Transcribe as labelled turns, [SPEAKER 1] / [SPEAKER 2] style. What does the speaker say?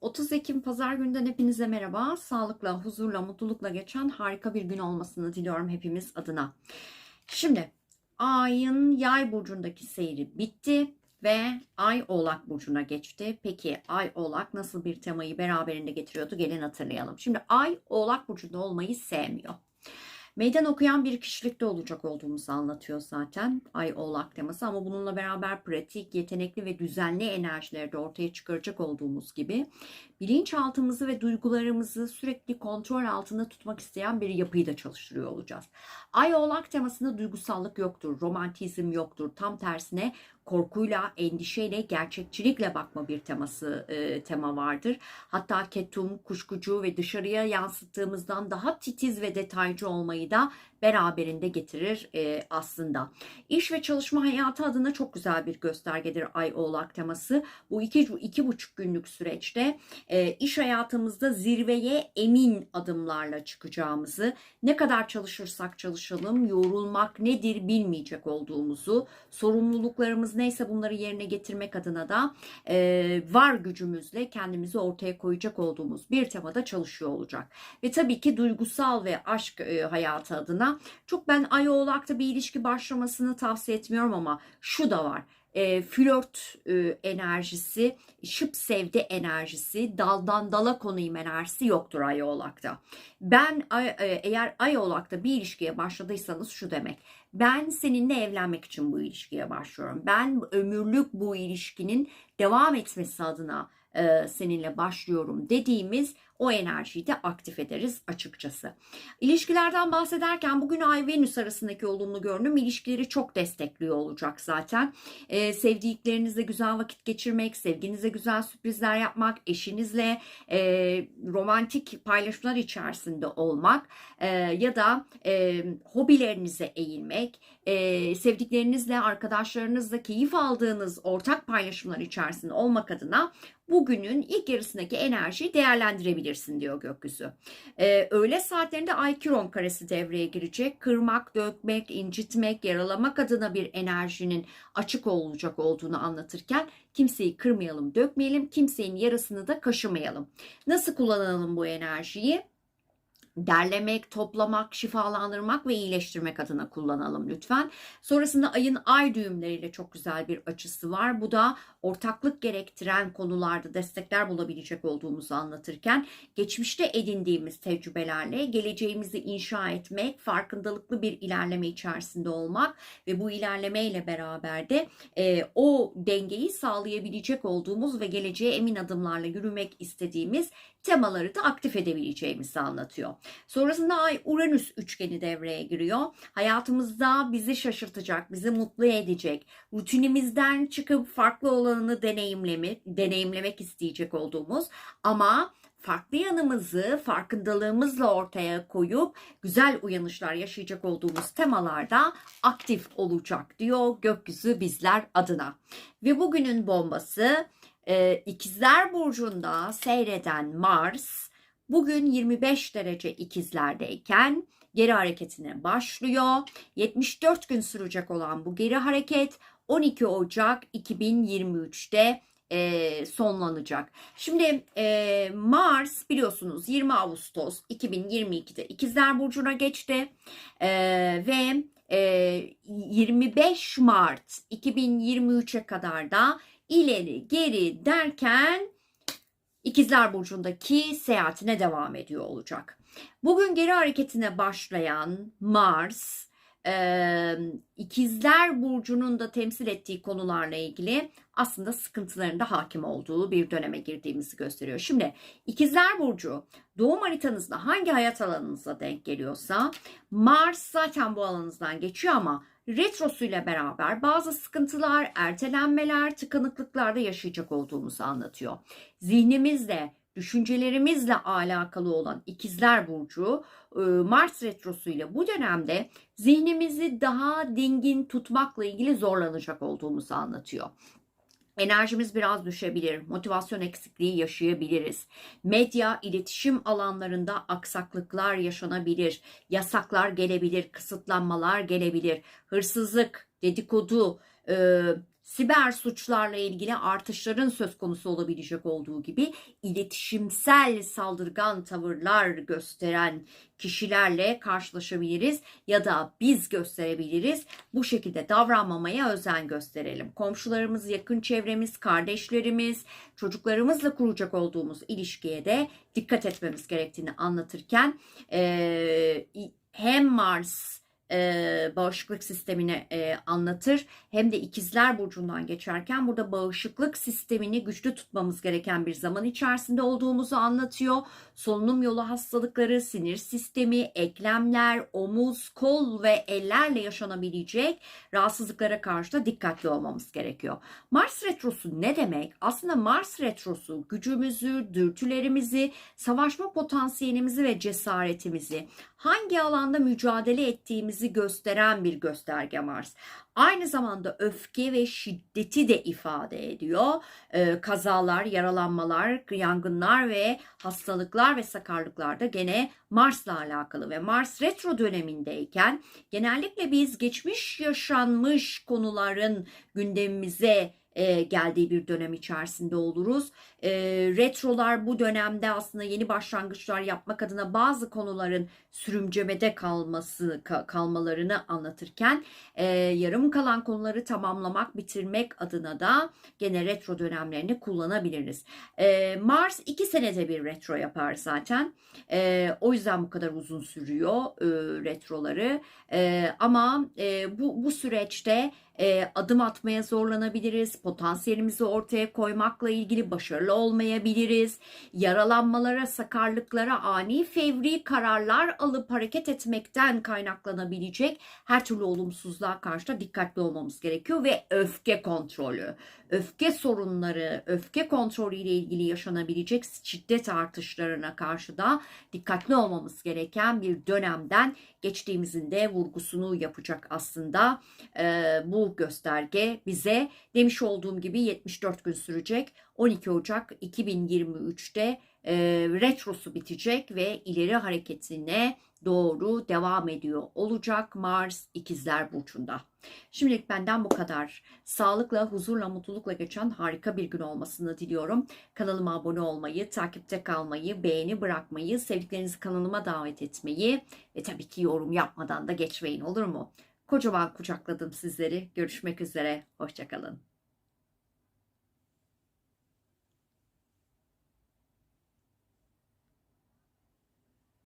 [SPEAKER 1] 30 Ekim Pazar gününden hepinize merhaba. Sağlıkla, huzurla, mutlulukla geçen harika bir gün olmasını diliyorum hepimiz adına. Şimdi ayın yay burcundaki seyri bitti ve ay oğlak burcuna geçti. Peki ay oğlak nasıl bir temayı beraberinde getiriyordu? Gelin hatırlayalım. Şimdi ay oğlak burcunda olmayı sevmiyor. Meydan okuyan bir kişilikte olacak olduğumuzu anlatıyor zaten Ay Oğlak teması ama bununla beraber pratik, yetenekli ve düzenli enerjileri de ortaya çıkaracak olduğumuz gibi bilinçaltımızı ve duygularımızı sürekli kontrol altında tutmak isteyen bir yapıyı da çalıştırıyor olacağız. Ay Oğlak temasında duygusallık yoktur, romantizm yoktur. Tam tersine korkuyla, endişeyle, gerçekçilikle bakma bir teması e, tema vardır. Hatta ketum, kuşkucu ve dışarıya yansıttığımızdan daha titiz ve detaycı olmayı da beraberinde getirir e, aslında. İş ve çalışma hayatı adına çok güzel bir göstergedir Ay Oğlak teması. Bu iki, iki buçuk günlük süreçte e, iş hayatımızda zirveye emin adımlarla çıkacağımızı, ne kadar çalışırsak çalışalım yorulmak nedir bilmeyecek olduğumuzu, sorumluluklarımız neyse bunları yerine getirmek adına da e, var gücümüzle kendimizi ortaya koyacak olduğumuz bir temada çalışıyor olacak. Ve tabii ki duygusal ve aşk e, hayatı adına çok ben ay oğlakta bir ilişki başlamasını tavsiye etmiyorum ama şu da var. E, flört e, enerjisi, şıp sevde enerjisi, daldan dala konuyum enerjisi yoktur ay oğlakta. Ben ay- e, eğer ay oğlakta bir ilişkiye başladıysanız şu demek. Ben seninle evlenmek için bu ilişkiye başlıyorum. Ben ömürlük bu ilişkinin devam etmesi adına e, seninle başlıyorum dediğimiz o enerjiyi de aktif ederiz açıkçası. İlişkilerden bahsederken bugün Ay Venüs arasındaki olumlu görünüm ilişkileri çok destekliyor olacak zaten. Ee, sevdiklerinizle güzel vakit geçirmek, sevginize güzel sürprizler yapmak, eşinizle e, romantik paylaşımlar içerisinde olmak e, ya da e, hobilerinize eğilmek, e, sevdiklerinizle, arkadaşlarınızla keyif aldığınız ortak paylaşımlar içerisinde olmak adına bugünün ilk yarısındaki enerjiyi değerlendirebilirsin diyor gökyüzü. Ee, öğle saatlerinde Ay Kiron karesi devreye girecek. Kırmak, dökmek, incitmek, yaralamak adına bir enerjinin açık olacak olduğunu anlatırken kimseyi kırmayalım, dökmeyelim, kimsenin yarasını da kaşımayalım. Nasıl kullanalım bu enerjiyi? Derlemek, toplamak, şifalandırmak ve iyileştirmek adına kullanalım lütfen. Sonrasında ayın ay düğümleriyle çok güzel bir açısı var. Bu da ortaklık gerektiren konularda destekler bulabilecek olduğumuzu anlatırken geçmişte edindiğimiz tecrübelerle geleceğimizi inşa etmek, farkındalıklı bir ilerleme içerisinde olmak ve bu ilerlemeyle beraber de e, o dengeyi sağlayabilecek olduğumuz ve geleceğe emin adımlarla yürümek istediğimiz temaları da aktif edebileceğimizi anlatıyor. Sonrasında Ay Uranüs üçgeni devreye giriyor. Hayatımızda bizi şaşırtacak, bizi mutlu edecek, rutinimizden çıkıp farklı olanını deneyimleme, deneyimlemek isteyecek olduğumuz ama farklı yanımızı farkındalığımızla ortaya koyup güzel uyanışlar yaşayacak olduğumuz temalarda aktif olacak diyor gökyüzü bizler adına. Ve bugünün bombası e, İkizler Burcu'nda seyreden Mars bugün 25 derece ikizlerdeyken geri hareketine başlıyor. 74 gün sürecek olan bu geri hareket 12 Ocak 2023'te e, sonlanacak. Şimdi e, Mars biliyorsunuz 20 Ağustos 2022'de İkizler Burcu'na geçti E, ve e, 25 Mart 2023'e kadar da ileri geri derken İkizler Burcu'ndaki seyahatine devam ediyor olacak. Bugün geri hareketine başlayan Mars, e, İkizler Burcu'nun da temsil ettiği konularla ilgili aslında sıkıntıların da hakim olduğu bir döneme girdiğimizi gösteriyor. Şimdi İkizler Burcu doğum haritanızda hangi hayat alanınıza denk geliyorsa Mars zaten bu alanınızdan geçiyor ama retrosuyla beraber bazı sıkıntılar, ertelenmeler, tıkanıklıklarda yaşayacak olduğumuzu anlatıyor. Zihnimizle, düşüncelerimizle alakalı olan İkizler Burcu e, Mars retrosuyla bu dönemde zihnimizi daha dingin tutmakla ilgili zorlanacak olduğumuzu anlatıyor. Enerjimiz biraz düşebilir, motivasyon eksikliği yaşayabiliriz. Medya, iletişim alanlarında aksaklıklar yaşanabilir, yasaklar gelebilir, kısıtlanmalar gelebilir, hırsızlık, dedikodu, e, siber suçlarla ilgili artışların söz konusu olabilecek olduğu gibi iletişimsel saldırgan tavırlar gösteren kişilerle karşılaşabiliriz ya da biz gösterebiliriz. Bu şekilde davranmamaya özen gösterelim. Komşularımız, yakın çevremiz, kardeşlerimiz, çocuklarımızla kuracak olduğumuz ilişkiye de dikkat etmemiz gerektiğini anlatırken eee, hem Mars e, bağışıklık sistemini e, anlatır hem de ikizler burcundan geçerken burada bağışıklık sistemini güçlü tutmamız gereken bir zaman içerisinde olduğumuzu anlatıyor. Solunum yolu hastalıkları, sinir sistemi, eklemler, omuz, kol ve ellerle yaşanabilecek rahatsızlıklara karşı da dikkatli olmamız gerekiyor. Mars retrosu ne demek? Aslında Mars retrosu gücümüzü, dürtülerimizi, savaşma potansiyelimizi ve cesaretimizi hangi alanda mücadele ettiğimizi gösteren bir gösterge Mars. Aynı zamanda öfke ve şiddeti de ifade ediyor. Ee, kazalar, yaralanmalar, yangınlar ve hastalıklar ve sakarlıklar da gene Mars'la alakalı ve Mars retro dönemindeyken genellikle biz geçmiş yaşanmış konuların gündemimize e, geldiği bir dönem içerisinde oluruz. E, retrolar bu dönemde aslında yeni başlangıçlar yapmak adına bazı konuların sürümcemede kalması ka- kalmalarını anlatırken e, yarım kalan konuları tamamlamak, bitirmek adına da gene retro dönemlerini kullanabiliriz. E, Mars iki senede bir retro yapar zaten. E, o yüzden bu kadar uzun sürüyor e, retroları. E, ama e, bu bu süreçte e, adım atmaya zorlanabiliriz. Potansiyelimizi ortaya koymakla ilgili başarılı olmayabiliriz. Yaralanmalara, sakarlıklara ani fevri kararlar alıp hareket etmekten kaynaklanabilecek her türlü olumsuzluğa karşı da dikkatli olmamız gerekiyor ve öfke kontrolü, öfke sorunları, öfke kontrolü ile ilgili yaşanabilecek şiddet artışlarına karşı da dikkatli olmamız gereken bir dönemden geçtiğimizin de vurgusunu yapacak aslında Ee, bu gösterge bize demiş olduğum gibi 74 gün sürecek 12 Ocak 2023'te e, retrosu bitecek ve ileri hareketine doğru devam ediyor olacak Mars ikizler burcunda. Şimdilik benden bu kadar. Sağlıkla, huzurla, mutlulukla geçen harika bir gün olmasını diliyorum. Kanalıma abone olmayı, takipte kalmayı, beğeni bırakmayı, sevdiklerinizi kanalıma davet etmeyi ve tabii ki yorum yapmadan da geçmeyin olur mu? Kocaman kucakladım sizleri. Görüşmek üzere. Hoşçakalın.